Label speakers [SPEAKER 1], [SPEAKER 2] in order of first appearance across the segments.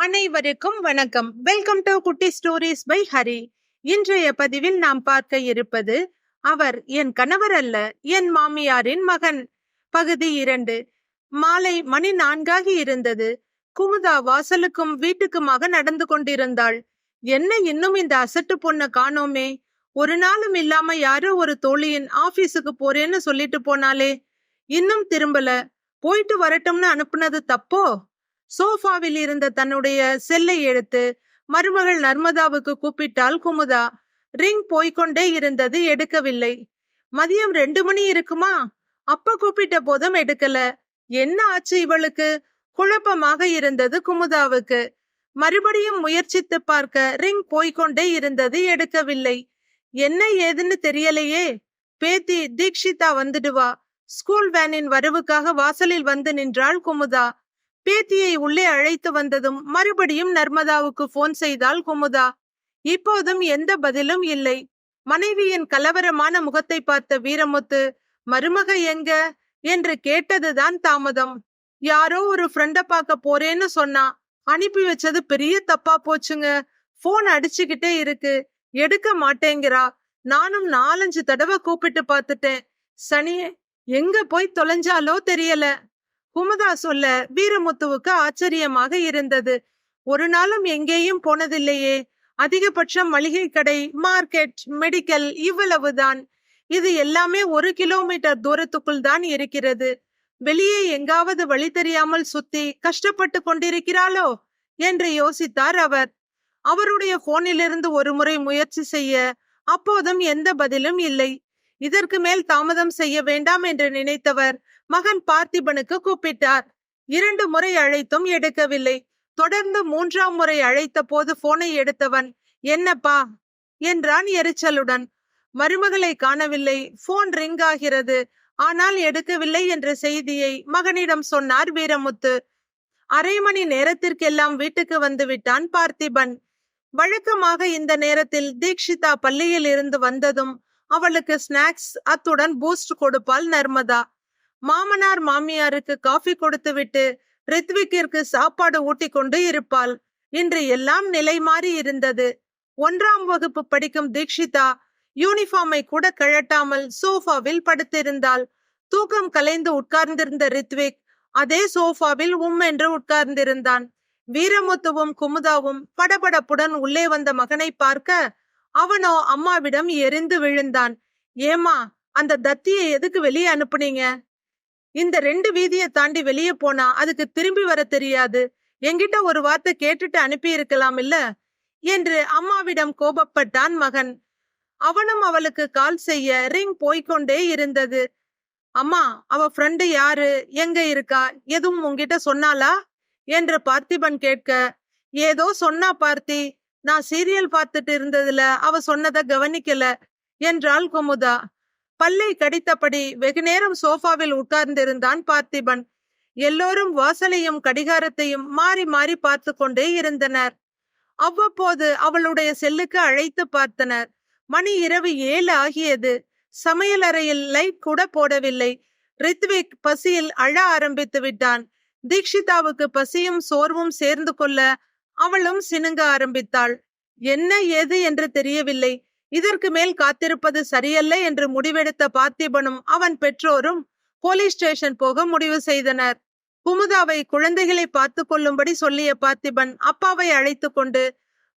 [SPEAKER 1] அனைவருக்கும் வணக்கம். Welcome to குட்டி ஸ்டோரிஸ் பை ஹரி இன்றைய பதிவில் நாம் பார்க்க இருப்பது அவர் என் கணவர் அல்ல என் மாமியாரின் மகன். பகுதி இரண்டு. மாலை மணி நான்காகி இருந்தது. குமுதா வாசலுக்கும் வீட்டுக்குமாக நடந்து கொண்டிருந்தாள். என்ன இன்னும் இந்த அசட்டு பொண்ண காணோமே? ஒரு நாளும் இல்லாம யாரோ ஒரு தோழியின் ஆபீஸுக்கு போறேன்னு சொல்லிட்டு போனாலே இன்னும் திரும்பல. போயிட்டு வரட்டும்னு அனுப்புனது தப்போ? சோஃபாவில் இருந்த தன்னுடைய செல்லை எடுத்து மருமகள் நர்மதாவுக்கு கூப்பிட்டாள் குமுதா ரிங் போய்கொண்டே இருந்தது எடுக்கவில்லை. மதியம் ரெண்டு மணி இருக்குமா? அப்ப கூப்பிட்ட போதும் எடுக்கல. என்ன ஆச்சு இவளுக்கு? குழப்பமாக இருந்தது குமுதாவுக்கு. மறுபடியும் முயற்சித்து பார்க்க ரிங் போய்கொண்டே இருந்தது எடுக்கவில்லை. என்ன ஏதுன்னு தெரியலையே. பேத்தி தீக்ஷிதா வந்துடுவா. ஸ்கூல் வேனின் வரவுக்காக வாசலில் வந்து நின்றாள் குமுதா. பேத்தியை உள்ளே அழைத்து வந்ததும் மறுபடியும் நர்மதாவுக்கு போன் செய்தாள் குமுதா. இப்போதும் எந்த பதிலும் இல்லை. மனைவியின் கலவரமான முகத்தை பார்த்த வீரமுத்து மருமக எங்க? என்று கேட்டதுதான் தாமதம். யாரோ ஒரு ஃப்ரெண்ட பார்க்க போறேன்னு சொன்னா அனுப்பி வச்சது பெரிய தப்பா போச்சுங்க. போன் அடிச்சுக்கிட்டே இருக்கு. எடுக்க மாட்டேங்கிறா. நானும் நாலஞ்சு தடவை கூப்பிட்டு பார்த்துட்டேன். சனியே எங்க போய் தொலைஞ்சாலோ தெரியல. குமுதா சொல்ல வீரமுத்துவுக்கு ஆச்சரியமாக இருந்தது. ஒரு நாளும் எங்கேயும் போனதில்லையே. அதிகபட்சம் மளிகை கடை மார்க்கெட் மெடிக்கல் இவ்வளவுதான். இது எல்லாமே ஒரு கிலோமீட்டர் தூரத்துக்குள் தான் இருக்கிறது. வெளியே எங்காவது வழி தெரியாமல் சுத்தி கஷ்டப்பட்டு கொண்டிருக்கிறாளோ? என்று யோசித்தார் அவர். அவருடைய போனிலிருந்து ஒரு முறை முயற்சி செய்ய அப்போதும் எந்த பதிலும் இல்லை. இதற்கு மேல் தாமதம் செய்ய வேண்டாம் என்று நினைத்தவர் மகன் பார்த்திபனுக்கு கூப்பிட்டார். இரண்டு முறை அழைத்தும் எடுக்கவில்லை. தொடர்ந்து மூன்றாம் முறை அழைத்த போது போனை எடுத்தவன் என்னப்பா? என்றான் எரிச்சலுடன். மருமகளை காணவில்லை. போன் ரிங் ஆகிறது. ஆனால் எடுக்கவில்லை என்ற செய்தியை மகனிடம் சொன்னார் வீரமுத்து. அரை மணி நேரத்திற்கெல்லாம் வீட்டுக்கு வந்து விட்டான் பார்த்திபன். வழக்கமாக இந்த நேரத்தில் தீக்ஷிதா பள்ளியில் இருந்து வந்ததும் அவளுக்கு ஸ்நாக்ஸ் அத்துடன் பூஸ்ட் கொடுப்பாள் நர்மதா. மாமனார் மாமியாருக்கு காஃபி கொடுத்துவிட்டு ரித்விக்கிற்கு சாப்பாடு ஊட்டி கொண்டு இருப்பாள். இன்று எல்லாம் நிலை மாறி இருந்தது. ஒன்றாம் வகுப்பு படிக்கும் தீக்ஷிதா யூனிஃபார்மை கூட கழட்டாமல் சோஃபாவில் படுத்திருந்தாள். தூக்கம் கலைந்து உட்கார்ந்திருந்த ரித்விக் அதே சோஃபாவில் உம் என்று உட்கார்ந்திருந்தான். வீரமுத்துவும் குமுதாவும் படபடப்புடன் உள்ளே வந்த மகனை பார்க்க அவனோ அம்மாவிடம் எரிந்து விழுந்தான். ஏமா அந்த தத்தியை எதுக்கு வெளியே அனுப்புனீங்க? இந்த ரெண்டு வீதியை தாண்டி வெளியே போனா அதுக்கு திரும்பி வர தெரியாது. என்கிட்ட ஒரு வார்த்தை கேட்டுட்டு அனுப்பி இருக்கலாம் இல்ல? என்று அம்மாவிடம் கோபப்பட்டான் மகன். அவனும் அவளுக்கு கால் செய்ய ரிங் போய்க்கொண்டே இருந்தது. அம்மா அவ ஃப்ரெண்டு யாரு? எங்க இருக்கா? எதுவும் உங்ககிட்ட சொன்னாளா? என்று பார்த்திபன் கேட்க ஏதோ சொன்னா பார்த்தி நான் சீரியல் பார்த்துட்டு இருந்ததுல அவ சொன்னதை கவனிக்கல என்றாள் குமுதா. பல்லை கடித்தபடி வெகுநேரம் சோஃபாவில் உட்கார்ந்திருந்தான் பார்த்திபன். எல்லோரும் வாசலையும் கடிகாரத்தையும் மாறி மாறி பார்த்து கொண்டே இருந்தனர். அவ்வப்போது அவளுடைய செல்லுக்கு அழைத்து பார்த்தனர். மணி இரவு ஏழு ஆகியது. சமையலறையில் லைட் கூட போடவில்லை. ரித்விக் பசியில் அழ ஆரம்பித்து விட்டான். தீக்ஷிதாவுக்கு பசியும் சோர்வும் சேர்ந்து கொள்ள அவளும் சினுங்க ஆரம்பித்தாள். என்ன ஏது என்று தெரியவில்லை. இதற்கு மேல் காத்திருப்பது சரியல்ல என்று முடிவெடுத்த பார்த்திபனும் அவன் பெற்றோரும் போலீஸ் ஸ்டேஷன் போக முடிவு செய்தனர். குமுதாவை குழந்தைகளை பார்த்து கொள்ளும்படி சொல்லிய பார்த்திபன் அப்பாவை அழைத்து கொண்டு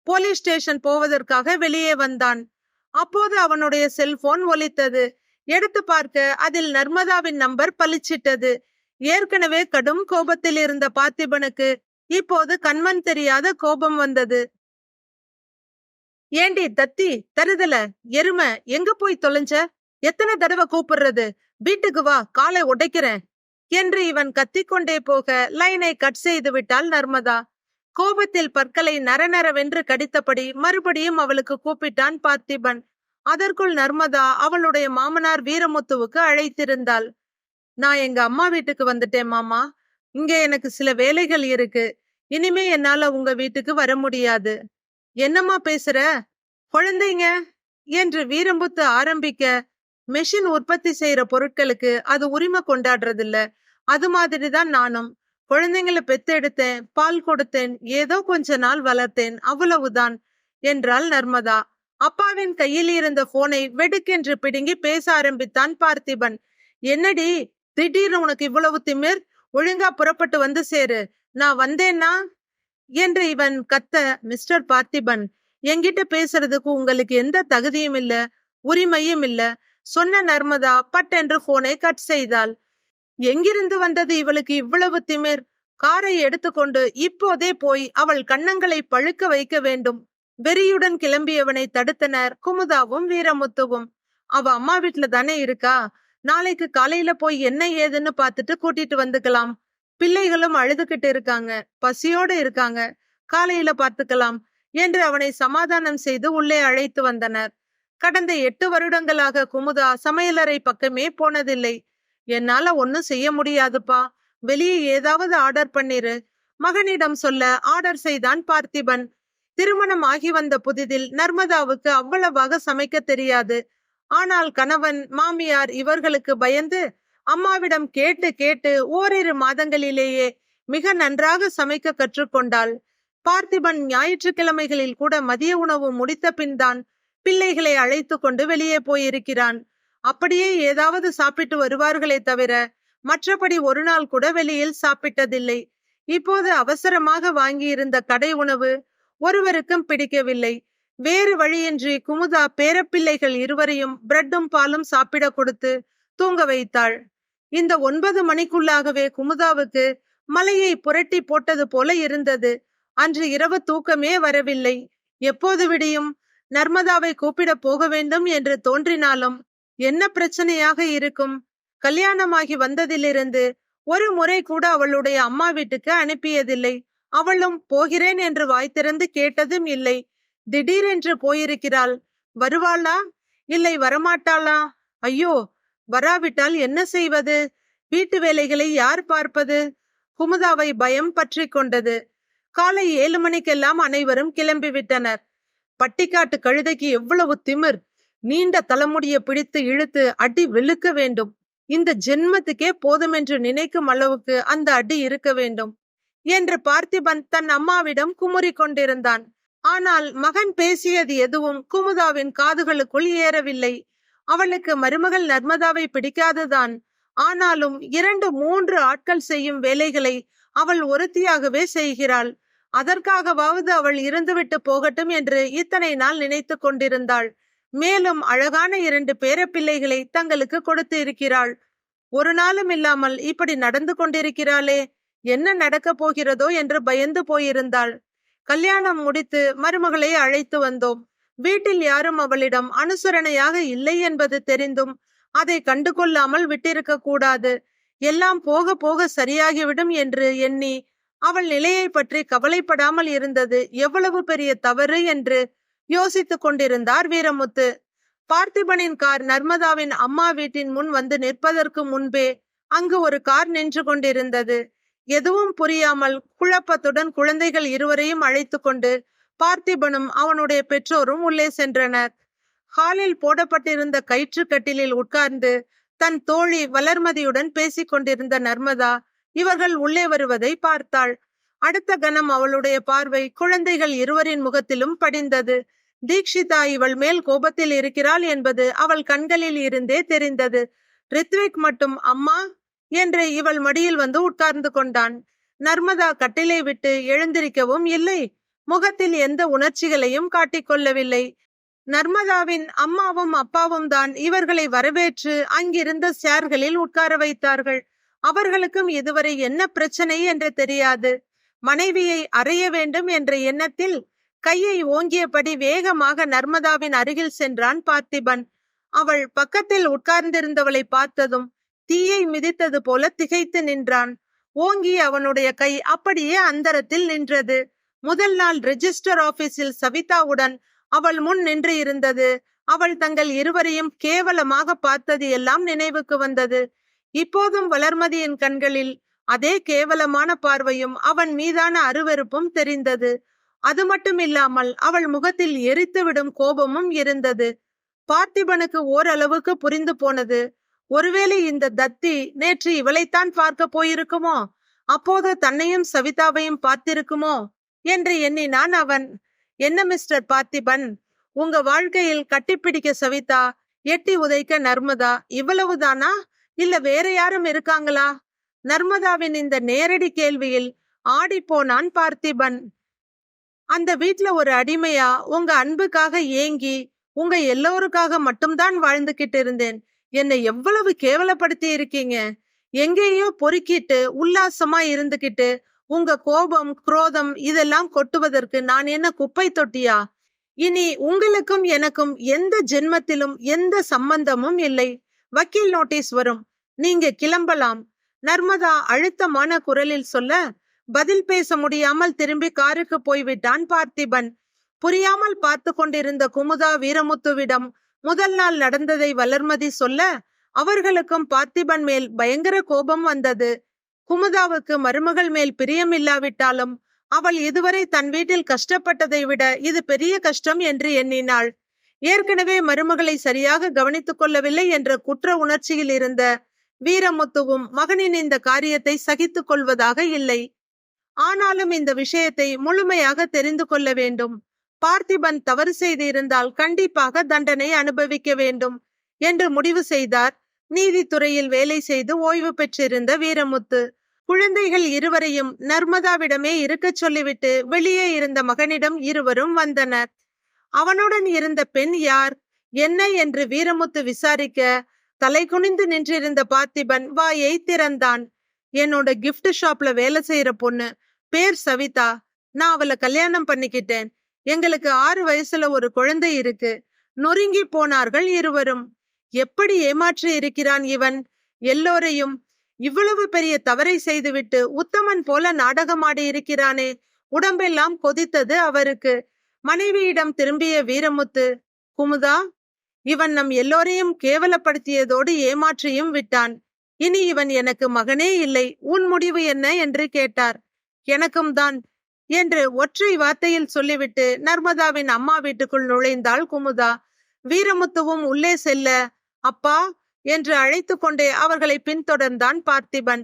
[SPEAKER 1] போலீஸ் ஸ்டேஷன் போவதற்காக வெளியே வந்தான். அப்போது அவனுடைய செல்போன் ஒலித்தது. எடுத்து பார்க்க அதில் நர்மதாவின் நம்பர் பளிச்சிட்டது. ஏற்கனவே கடும் கோபத்தில் இருந்த பார்த்திபனுக்கு இப்போது கண்மண் தெரியாத கோபம் வந்தது. ஏண்டி தத்தி தருதல எருமை எங்க போய் தொலைஞ்ச? எத்தனை தடவை கூப்பிடுறது? வீட்டுக்கு வா காலை உடைக்கிறேன். என்று இவன் கத்திக்கொண்டே போக லைனை கட் செய்து விட்டாள் நர்மதா. கோபத்தில் பற்களை நரநரவென்று கடித்தபடி மறுபடியும் அவளுக்கு கூப்பிட்டான் பார்த்திபன். அதற்குள் நர்மதா அவளுடைய மாமனார் வீரமுத்துவுக்கு அழைத்திருந்தாள். நான் எங்க அம்மா வீட்டுக்கு வந்துட்டேன் மாமா. இங்க எனக்கு சில வேலைகள் இருக்கு. இனிமே என்னால உங்க வீட்டுக்கு வர முடியாது. என்னம்மா பேசுற? குழந்தைங்க! என்று வீரம்புத்து ஆரம்பிக்க மெஷின் உற்பத்தி செய்யற பொருட்களுக்கு அது உரிமை கொண்டாடுறது இல்ல அது மாதிரிதான் நானும். குழந்தைங்களை பெத்தெடுத்தேன் பால் கொடுத்தேன் ஏதோ கொஞ்ச நாள் வளர்த்தேன் அவ்வளவுதான் என்றாள் நர்மதா. அப்பாவின் கையில் இருந்த போனை வெடுக்கென்று பிடுங்கி பேச ஆரம்பித்தான் பார்த்திபன். என்னடி? திடீர்னு உனக்கு இவ்வளவு திமிர்? ஒழுங்கா புறப்பட்டு வந்து சேரு. நான் வந்தேன்னா? என்று இவன் கத்த மிஸ்டர் பார்த்திபன் என்கிட்ட பேசுறதுக்கு உங்களுக்கு எந்த தகுதியும் இல்ல உரிமையும் இல்ல. சொன்ன நர்மதா பட்டென்று போனை கட் செய்தாள். எங்கிருந்து வந்தது இவளுக்கு இவ்வளவு திமிர்? காரை எடுத்துக்கொண்டு இப்போதே போய் அவள் கன்னங்களை பழுக்க வைக்க வேண்டும். வெறியுடன் கிளம்பியவனை தடுத்தனர் குமுதாவும் வீரமுத்துவும். அவ அம்மா வீட்டுல தானே இருக்கா? நாளைக்கு காலையில போய் என்ன ஏதுன்னு பார்த்துட்டு கூட்டிட்டு வந்துக்கலாம். பிள்ளைகளும் அழுதுகிட்டு இருக்காங்க பசியோடு இருக்காங்க. காலையில பார்த்துக்கலாம் என்று அவனை சமாதானம் செய்து உள்ளே அழைத்து வந்தனர். கடந்த எட்டு வருடங்களாக குமுதா சமையலறை பக்கமே போனதில்லை. என்னால ஒன்னும் செய்ய முடியாதுப்பா. வெளியே ஏதாவது ஆர்டர் பண்ணிரு. மகனிடம் சொல்ல ஆர்டர் செய்தான் பார்த்திபன். திருமணம் ஆகி வந்த புதிதில் நர்மதாவுக்கு அவ்வளவாக சமைக்க தெரியாது. ஆனால் கணவன் மாமியார் இவர்களுக்கு பயந்து அம்மாவிடம் கேட்டு கேட்டு ஓரிரு மாதங்களிலேயே மிக நன்றாக சமைக்க கற்றுக்கொண்டாள். பார்த்திபன் ஞாயிற்றுக்கிழமைகளில் கூட மதிய உணவு முடித்த பின் தான் பிள்ளைகளை அழைத்து கொண்டு வெளியே போயிருக்கிறான். அப்படியே ஏதாவது சாப்பிட்டு வருவார்களே தவிர மற்றபடி ஒரு நாள் கூட வெளியில் சாப்பிட்டதில்லை. இப்போது அவசரமாக வாங்கியிருந்த கடை உணவு ஒருவருக்கும் பிடிக்கவில்லை. வேறு வழியின்றி குமுதா பேரப்பிள்ளைகள் இருவரையும் பிரெட்டும் பாலும் சாப்பிட கொடுத்து தூங்க வைத்தாள். இந்த ஒன்பது மணிக்குள்ளாகவே குமுதாவுக்கு மலையை புரட்டி போட்டது போல இருந்தது. அன்று இரவு தூக்கமே வரவில்லை. எப்போது விடியும்? நர்மதாவை கூப்பிட போக வேண்டும் என்று தோன்றினாலும் என்ன பிரச்சனையாக இருக்கும்? கல்யாணமாகி வந்ததிலிருந்து ஒரு முறை கூட அவளுடைய அம்மா வீட்டுக்கு அனுப்பியதில்லை. அவளும் போகிறேன் என்று வாய் திறந்து கேட்டதும் இல்லை. திடீரென்று போயிருக்கிறாள். வருவாளா? இல்லை வரமாட்டாளா? ஐயோ வராவிட்டால் என்ன செய்வது? வீட்டு வேலைகளை யார் பார்ப்பது? குமுதாவை பயம் பற்றி கொண்டது. காலை ஏழு மணிக்கெல்லாம் அனைவரும் கிளம்பி விட்டனர் பட்டிக்காட்டு கழுதைக்கு எவ்வளவு திமிர்! நீண்ட தலைமுடியை பிடித்து இழுத்து அடி வெளுக்க வேண்டும். இந்த ஜென்மத்துக்கே போதும் என்று நினைக்கும் அளவுக்கு அந்த அடி இருக்க வேண்டும். என்று பார்த்திபன் தன் அம்மாவிடம் குமுறி கொண்டிருந்தான். ஆனால் மகன் பேசியது எதுவும் குமுதாவின் காதுகளுக்குள் ஏறவில்லை. அவளுக்கு மருமகள் நர்மதாவை பிடிக்காதுதான். ஆனாலும் இரண்டு மூன்று ஆட்கள் செய்யும் வேலைகளை அவள் ஒருத்தியாகவே செய்கிறாள். அதற்காகவாவது அவள் இருந்துவிட்டு போகட்டும் என்று இத்தனை நாள் நினைத்து கொண்டிருந்தாள். மேலும் அழகான இரண்டு பேரப்பிள்ளைகளை தங்களுக்கு கொடுத்து இருக்கிறாள். ஒரு நாளும் இல்லாமல் இப்படி நடந்து கொண்டிருக்கிறாளே என்ன நடக்கப் போகிறதோ என்று பயந்து போயிருந்தாள். கல்யாணம் முடித்து மருமகளை அழைத்து வந்தோம். வீட்டில் யாரும் அவளிடம் அனுசரணையாக இல்லை என்பது தெரிந்தும் அதை கண்டு கொள்ளாமல் விட்டிருக்க கூடாது. எல்லாம் போக போக சரியாகிவிடும் என்று எண்ணி அவள் நிலையை பற்றி கவலைப்படாமல் இருந்தது. எவ்வளவு பெரிய தவறு என்று யோசித்துக் கொண்டிருந்தார் வீரமுத்து. பார்த்திபனின் கார் நர்மதாவின் அம்மா வீட்டின் முன் வந்து நிற்பதற்கு முன்பே அங்கு ஒரு கார் நின்று கொண்டிருந்தது. எதுவும் புரியாமல் குழப்பத்துடன் குழந்தைகள் இருவரையும் அழைத்து கொண்டு பார்த்திபனும் அவனுடைய பெற்றோரும் உள்ளே சென்றனர். ஹாலில் போடப்பட்டிருந்த கயிற்று கட்டிலில் உட்கார்ந்து தன் தோழி வளர்மதியுடன் பேசிக் கொண்டிருந்த நர்மதா இவர்கள் உள்ளே வருவதை பார்த்தாள். அடுத்த கணம் அவளுடைய பார்வை குழந்தைகள் இருவரின் முகத்திலும் படிந்தது. தீக்ஷிதா இவள் மேல் கோபத்தில் இருக்கிறாள் என்பது அவள் கண்களில் இருந்தே தெரிந்தது. ரித்விக் மட்டும் அம்மா என்று இவள் மடியில் வந்து உட்கார்ந்து கொண்டான். நர்மதா கட்டிலை விட்டு எழுந்திருக்கவும் இல்லை. முகத்தில் எந்த உணர்ச்சிகளையும் காட்டிக்கொள்ளவில்லை நர்மதாவின் அம்மாவும் அப்பாவும் தான் இவர்களை வரவேற்று அங்கிருந்த சேர்களில் உட்கார வைத்தார்கள். அவர்களுக்கும் இதுவரை என்ன பிரச்சனை என்று தெரியாது. மனைவியை அறைய வேண்டும் என்ற எண்ணத்தில் கையை ஓங்கியபடி வேகமாக நர்மதாவின் அருகில் சென்றான் பார்த்திபன். அவள் பக்கத்தில் உட்கார்ந்திருந்தவளை பார்த்ததும் தீயை மிதித்தது போல திகைத்து நின்றான். ஓங்கி அவனுடைய கை அப்படியே அந்தரத்தில் நின்றது. முதல் நாள் ரெஜிஸ்டர் ஆபீஸில் சவிதாவுடன் அவள் முன் நின்று இருந்தது. அவள் தங்கள் இருவரையும் கேவலமாக பார்த்தது எல்லாம் நினைவுக்கு வந்தது. இப்போதும் வளர்மதியின் கண்களில் அதே கேவலமான பார்வையும் அவன் மீதான அருவருப்பும் தெரிந்தது. அது மட்டும் இல்லாமல் அவள் முகத்தில் எரித்துவிடும் கோபமும் இருந்தது. பார்த்திபனுக்கு ஓரளவுக்கு புரிந்து போனது. ஒருவேளை இந்த தத்தி நேற்று இவளைத்தான் பார்க்க போயிருக்குமோ? அப்போது தன்னையும் சவிதாவையும் பார்த்திருக்குமோ? என்று எண்ணினான் அவன். என்ன மிஸ்டர் பார்த்திபன்? உங்க வாழ்க்கையில் கட்டிப்பிடிக்க சவிதா எட்டி உதைக்க நர்மதா இவ்வளவுதானா? இல்ல வேற யாரும் இருக்காங்களா? நர்மதாவின் இந்த நேரடி கேள்வியில் ஆடி போனான் பார்த்திபன். அந்த வீட்ல ஒரு அடிமையா உங்க அன்புக்காக ஏங்கி உங்க எல்லோருக்காக மட்டும்தான் வாழ்ந்துகிட்டு இருந்தேன். என்னை எவ்வளவு கேவலப்படுத்தி இருக்கீங்க எங்கேயோ பொறுக்கிட்டு உல்லாசமா இருந்துகிட்டு உங்க கோபம் குரோதம் இதெல்லாம் கொட்டுவதற்கு நான் என்ன குப்பை தொட்டியா? இனி உங்களுக்கும் எனக்கும் எந்த ஜென்மத்திலும் எந்த சம்பந்தமும் இல்லை. வக்கீல் நோட்டீஸ் வரும். நீங்க கிளம்பலாம். நர்மதா அழுத்தமான குரலில் சொல்ல பதில் பேச முடியாமல் திரும்பி காருக்கு போய்விட்டான் பார்த்திபன். புரியாமல் பார்த்து கொண்டிருந்த குமுதா வீரமுத்துவிடம் முதல் நாள் நடந்ததை வளர்மதி சொல்ல அவர்களுக்கும் பார்த்திபன் மேல் பயங்கர கோபம் வந்தது. குமுதாவுக்கு மருமகள் மேல் பிரியம் இல்லாவிட்டாலும் அவள் இதுவரை தன் வீட்டில் கஷ்டப்பட்டதை விட இது பெரிய கஷ்டம் என்று எண்ணினாள். ஏற்கனவே மருமகளை சரியாக கவனித்துக் கொள்ளவில்லை என்ற குற்ற உணர்ச்சியில் இருந்த வீரமுத்துவும் மகனின் இந்த காரியத்தை சகித்துக் கொள்வதாக இல்லை. ஆனாலும் இந்த விஷயத்தை முழுமையாக தெரிந்து கொள்ள வேண்டும். பார்த்திபன் தவறு செய்து இருந்தால் கண்டிப்பாக தண்டனை அனுபவிக்க வேண்டும் என்று முடிவு செய்தார். நீதித்துறையில் வேலை செய்து ஓய்வு பெற்றிருந்த வீரமுத்து குழந்தைகள் இருவரையும் நர்மதாவிடமே இருக்கச் சொல்லிவிட்டு வெளியே இருந்த மகனிடம் இருவரும் வந்தனர். அவனுடன் இருந்த பெண் யார்? என்ன என்று வீரமுத்து விசாரிக்க தலை குனிந்து நின்றிருந்த பார்த்திபன் வாயை திறந்தான். என்னோட கிஃப்ட் ஷாப்ல வேலை செய்யற பொண்ணு பேர் சவிதா. நான் அவளை கல்யாணம் பண்ணிக்கிட்டேன். எங்களுக்கு ஆறு வயசுல ஒரு குழந்தை இருக்கு. நொறுங்கி போனார்கள் இருவரும். எப்படி ஏமாற்றி இருக்கிறான் இவன்? எல்லோரையும் இவ்வளவு பெரிய தவறை செய்துவிட்டு உத்தமன் போல நாடகமாடி இருக்கிறானே. உடம்பெல்லாம் கொதித்தது அவருக்கு. மனைவியிடம் திரும்பிய வீரமுத்து குமுதா இவன் நம் எல்லோரையும் கேவலப்படுத்தியதோடு ஏமாற்றியும் விட்டான். இனி இவன் எனக்கு மகனே இல்லை. உன் முடிவு என்ன? என்று கேட்டார். எனக்கும் தான் என்று ஒற்றை வார்த்தையில் சொல்லிவிட்டு நர்மதாவின் அம்மா வீட்டுக்குள் நுழைந்தாள் குமுதா. வீரமுத்துவும் உள்ளே செல்ல அப்பா என்று அழைத்து கொண்டே அவர்களை பின்தொடர்ந்தான் பார்த்திபன்.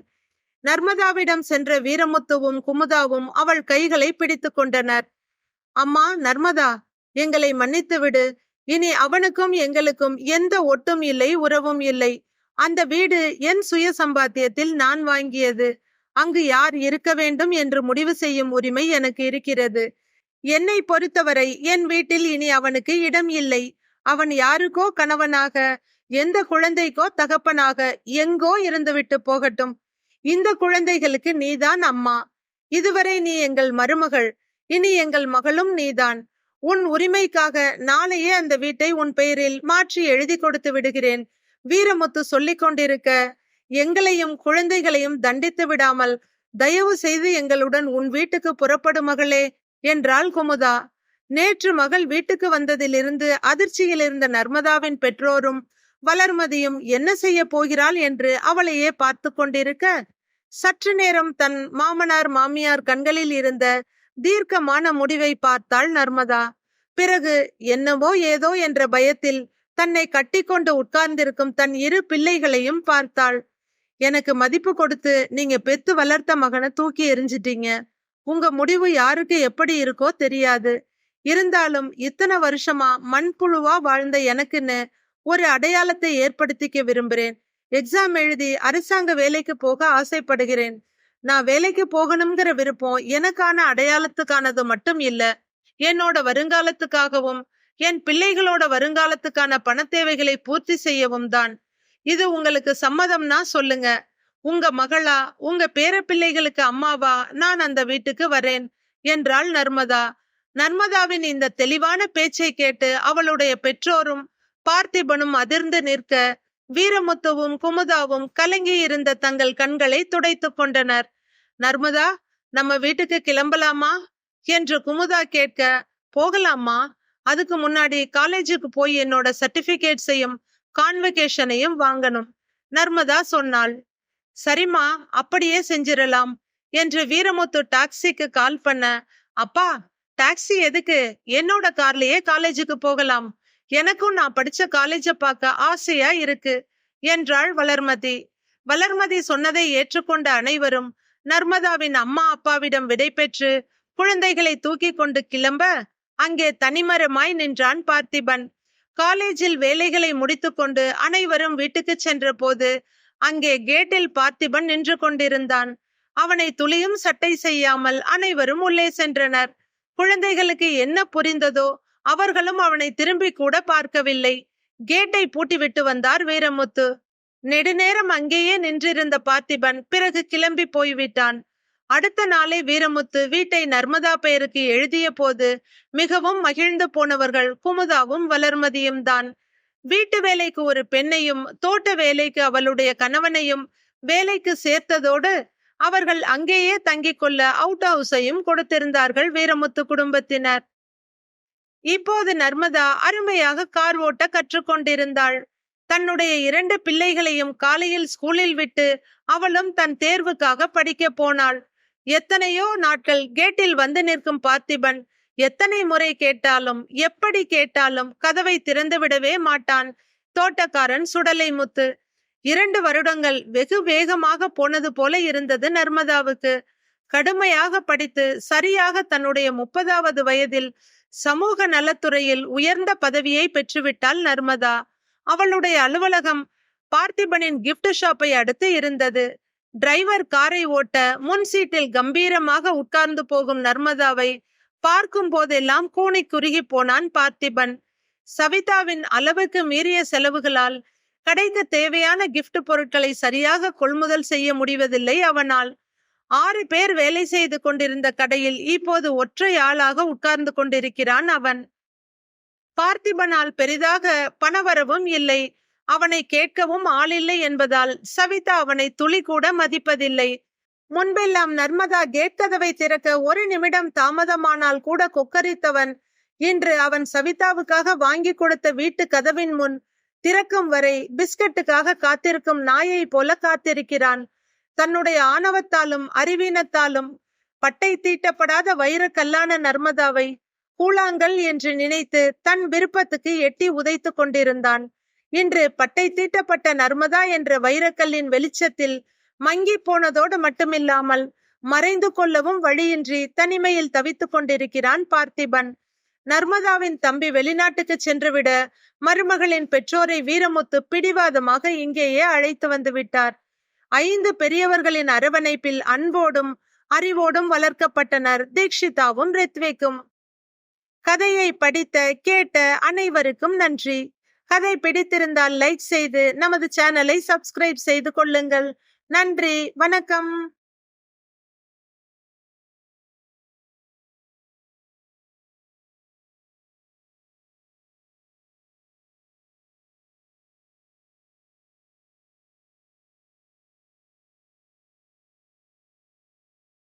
[SPEAKER 1] நர்மதாவிடம் சென்ற வீரமுத்துவும் குமுதாவும் அவள் கைகளை பிடித்து கொண்டனர். அம்மா நர்மதா எங்களை மன்னித்து விடு. இனி அவனுக்கும் எங்களுக்கும் எந்த ஒட்டும் இல்லை உறவும் இல்லை. அந்த வீடு என் சுய சம்பாத்தியத்தில் நான் வாங்கியது. அங்கு யார் இருக்க வேண்டும் என்று முடிவு செய்யும் உரிமை எனக்கு இருக்கிறது. என்னை பொறுத்தவரை என் வீட்டில் இனி அவனுக்கு இடம் இல்லை. அவன் யாருக்கோ கணவனாக எந்த குழந்தைக்கோ தகப்பனாக எங்கோ இருந்துவிட்டு போகட்டும். இந்த குழந்தைகளுக்கு நீதான் அம்மா. இதுவரை நீ எங்கள் மருமகள். இனி எங்கள் மகளும் நீதான். உன் உரிமைக்காக நாளையே அந்த வீட்டை உன் பெயரில் மாற்றி எழுதி கொடுத்து விடுகிறேன். வீரமுத்து சொல்லிக் கொண்டிருக்க எங்களையும் குழந்தைகளையும் தண்டித்து விடாமல் தயவு செய்து எங்களுடன் உன் வீட்டுக்கு புறப்படும் மகளே என்றாள் குமுதா. நேற்று மகள் வீட்டுக்கு வந்ததிலிருந்து அதிர்ச்சியில் இருந்த நர்மதாவின் பெற்றோரும் வளர்மதியும் என்ன செய்ய போகிறாள் என்று அவளையே பார்த்து கொண்டிருக்க சற்று நேரம் தன் மாமனார் மாமியார் கண்களில் இருந்த தீர்க்கமான முடிவை பார்த்தாள் நர்மதா. பிறகு என்னவோ ஏதோ என்ற பயத்தில் தன்னை கட்டிக்கொண்டு உட்கார்ந்திருக்கும் தன் இரு பிள்ளைகளையும் பார்த்தாள். எனக்கு மதிப்பு கொடுத்து நீங்க பெத்து வளர்த்த மகனை தூக்கி எரிஞ்சிட்டீங்க உங்க முடிவு யாருக்கு எப்படி இருக்கோ தெரியாது. இருந்தாலும் இத்தனை வருஷமா மண்புழுவா வாழ்ந்த எனக்குன்னு ஒரு அடையாளத்தை ஏற்படுத்திக்க விரும்புறேன் எக்ஸாம் எழுதி அரசாங்க வேலைக்கு போக ஆசைப்படுகிறேன். நான் வேலைக்கு போகணுங்கிற விருப்பம் எனக்கான அடையாளத்துக்கானது மட்டும் இல்ல. என்னோட வருங்காலத்துக்காகவும் என் பிள்ளைகளோட வருங்காலத்துக்கான பண தேவைகளை பூர்த்தி செய்யவும் தான். இது உங்களுக்கு சம்மதம்னா சொல்லுங்க. உங்க மகளா உங்க பேர பிள்ளைகளுக்கு அம்மாவா நான் அந்த வீட்டுக்கு வரேன் என்றாள் நர்மதா. நர்மதாவின் இந்த தெளிவான பேச்சை கேட்டு அவளுடைய பெற்றோரும் பார்த்திபனும் அதிர்ந்து நிற்க வீரமுத்துவும் குமுதாவும் கலங்கி இருந்த தங்கள் கண்களை துடைத்து கொண்டனர். நர்மதா நம்ம வீட்டுக்கு கிளம்பலாமா? என்று குமுதா கேட்க போகலாமா அதுக்கு முன்னாடி காலேஜுக்கு போய் என்னோட சர்டிபிகேட்ஸையும் கான்வெகேஷனையும் வாங்கணும். நர்மதா சொன்னாள். சரிம்மா அப்படியே செஞ்சிடலாம் என்று வீரமுத்து டாக்ஸிக்கு கால் பண்ண அப்பா டாக்ஸி எதுக்கு? என்னோட கார்லயே காலேஜுக்கு போகலாம். எனக்கும் நான் படிச்ச காலேஜ பார்க்க ஆசையா இருக்கு என்றாள் வளர்மதி. வளர்மதி சொன்னதை ஏற்றுக்கொண்ட அனைவரும் நர்மதாவின் அம்மா அப்பாவிடம் விடை பெற்று குழந்தைகளை தூக்கி கொண்டு கிளம்ப அங்கே தனிமரமாய் நின்றான் பார்த்திபன். காலேஜில் வேலைகளை முடித்துக்கொண்டு அனைவரும் வீட்டுக்கு சென்ற போது அங்கே கேட்டில் பார்த்திபன் நின்று கொண்டிருந்தான். அவனை துளியும் சட்டை செய்யாமல் அனைவரும் உள்ளே சென்றனர். குழந்தைகளுக்கு என்ன புரிந்ததோ அவர்களும் அவனை திரும்பி கூட பார்க்கவில்லை. கேட்டை பூட்டிவிட்டு வந்தார் வீரமுத்து. நெடுநேரம் அங்கேயே நின்றிருந்த பார்த்திபன் பிறகு கிளம்பி போய்விட்டான். அடுத்த நாளே வீரமுத்து வீட்டை நர்மதா பெயருக்கு எழுதிய போது மிகவும் மகிழ்ந்து போனவர்கள் குமுதாவும் வளர்மதியும் தான். வீட்டு வேலைக்கு ஒரு பெண்ணையும் தோட்ட வேலைக்கு அவளுடைய கணவனையும் வேலைக்கு சேர்த்ததோடு அவர்கள் அங்கேயே தங்கிக் கொள்ள அவுட் ஹவுஸையும் கொடுத்திருந்தார்கள் வீரமுத்து குடும்பத்தினர். இப்போது நர்மதா அருமையாக கார் ஓட்ட கற்றுக்கொண்டிருந்தாள். தன்னுடைய இரண்டு பிள்ளைகளையும் காலையில் ஸ்கூலில் விட்டு அவளும் தன் தேர்வுக்காக படிக்க போனாள். எத்தனையோ நாட்கள் கேட்டில் வந்து நிற்கும் பார்த்திபன் எத்தனை முறை கேட்டாலும் எப்படி கேட்டாலும் கதவை திறந்து விடவே மாட்டான். தோட்டக்காரன் சுடலை முத்து. இரண்டு வருடங்கள் வெகு வேகமாக போனது போல இருந்தது நர்மதாவுக்கு. கடுமையாக படித்து சரியாக தன்னுடைய முப்பதாவது வயதில் சமூக நலத்துறையில் உயர்ந்த பதவியை பெற்றுவிட்டாள் நர்மதா. அவளுடைய அலுவலகம் பார்த்திபனின் கிஃப்ட் ஷாப்பை அடுத்து இருந்தது. டிரைவர் காரை ஓட்ட முன் சீட்டில் கம்பீரமாக உட்கார்ந்து போகும் நர்மதாவை பார்க்கும் போதெல்லாம் கூனி குறுகி போனான் பார்த்திபன். சவிதாவின் அளவுக்கு மீறிய செலவுகளால் கடைக்கு தேவையான கிஃப்ட் பொருட்களை சரியாக கொள்முதல் செய்ய முடிவதில்லை அவனால். ஆறு பேர் வேலை செய்து கொண்டிருந்த கடையில் இப்போது ஒற்றை ஆளாக உட்கார்ந்து கொண்டிருக்கிறான் அவன். பார்த்திபனால் பெரிதாக பணவரவும் இல்லை. அவனை கேட்கவும் ஆளில்லை என்பதால் சவிதா அவனை துளி கூட மதிப்பதில்லை. முன்பெல்லாம் நர்மதா கேட் கதவை திறக்க ஒரு நிமிடம் தாமதமானால் கூட கொக்கரித்தவன். இன்று அவன் சவிதாவுக்காக வாங்கி கொடுத்த வீட்டு கதவின் முன் திறக்கும் வரை பிஸ்கட்டுக்காக காத்திருக்கும் நாயை போல காத்திருக்கிறான். தன்னுடைய ஆணவத்தாலும் அறிவீனத்தாலும் பட்டை தீட்டப்படாத வைரக்கல்லான நர்மதாவை கூழாங்கல் என்று நினைத்து தன் விருப்பத்துக்கு எட்டி உதைத்து கொண்டிருந்தான். இன்று பட்டை தீட்டப்பட்ட நர்மதா என்ற வைரக்கல்லின் வெளிச்சத்தில் மங்கி போனதோடு மட்டுமில்லாமல் மறைந்து கொள்ளவும் வழியின்றி தனிமையில் தவித்துக் கொண்டிருக்கிறான் பார்த்திபன். நர்மதாவின் தம்பி வெளிநாட்டுக்கு சென்றுவிட மருமகளின் பெற்றோரை வீரமுத்து பிடிவாதமாக இங்கேயே அழைத்து வந்து விட்டார். ஐந்து பெரியவர்களின் அரவணைப்பில் அன்போடும் அறிவோடும் வளர்க்கப்பட்டனர். தீக்ஷிதாவும் ரித்விக்கும். கதையை படித்த கேட்ட அனைவருக்கும் நன்றி. கதை பிடித்திருந்தால் லைக் செய்து நமது சேனலை சப்ஸ்கிரைப் செய்து கொள்ளுங்கள். நன்றி வணக்கம்.